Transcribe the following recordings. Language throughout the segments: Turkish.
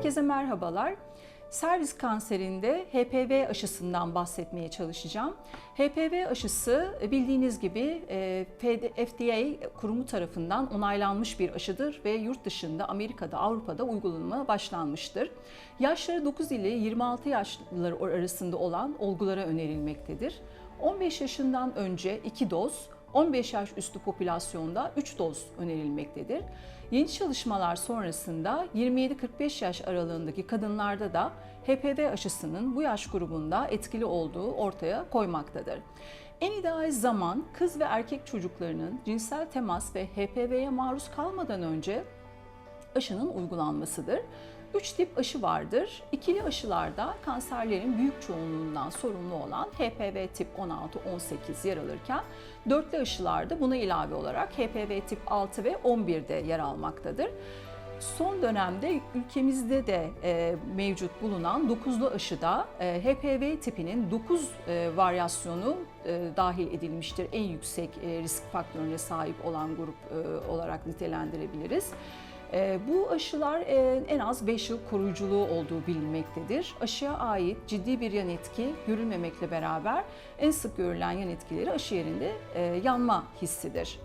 Herkese merhabalar. Servis kanserinde HPV aşısından bahsetmeye çalışacağım. HPV aşısı bildiğiniz gibi e, FDA kurumu tarafından onaylanmış bir aşıdır ve yurt dışında Amerika'da, Avrupa'da uygulanma başlanmıştır. Yaşları 9 ile 26 yaşları arasında olan olgulara önerilmektedir. 15 yaşından önce 2 doz, 15 yaş üstü popülasyonda 3 doz önerilmektedir. Yeni çalışmalar sonrasında 27-45 yaş aralığındaki kadınlarda da HPV aşısının bu yaş grubunda etkili olduğu ortaya koymaktadır. En ideal zaman kız ve erkek çocuklarının cinsel temas ve HPV'ye maruz kalmadan önce aşının uygulanmasıdır. Üç tip aşı vardır. İkili aşılarda kanserlerin büyük çoğunluğundan sorumlu olan HPV tip 16-18 yer alırken dörtlü aşılarda buna ilave olarak HPV tip 6 ve 11'de yer almaktadır. Son dönemde ülkemizde de e, mevcut bulunan 9'lu aşıda e, HPV tipinin 9 e, varyasyonu e, dahil edilmiştir. En yüksek e, risk faktörüne sahip olan grup e, olarak nitelendirebiliriz. E, bu aşılar e, en az 5 yıl koruyuculuğu olduğu bilinmektedir. Aşıya ait ciddi bir yan etki görülmemekle beraber en sık görülen yan etkileri aşı yerinde e, yanma hissidir.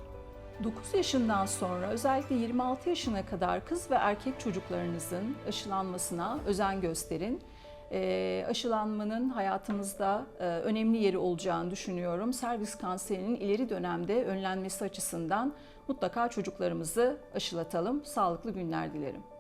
9 yaşından sonra özellikle 26 yaşına kadar kız ve erkek çocuklarınızın aşılanmasına özen gösterin. E, aşılanmanın hayatımızda e, önemli yeri olacağını düşünüyorum. Servis kanserinin ileri dönemde önlenmesi açısından mutlaka çocuklarımızı aşılatalım. Sağlıklı günler dilerim.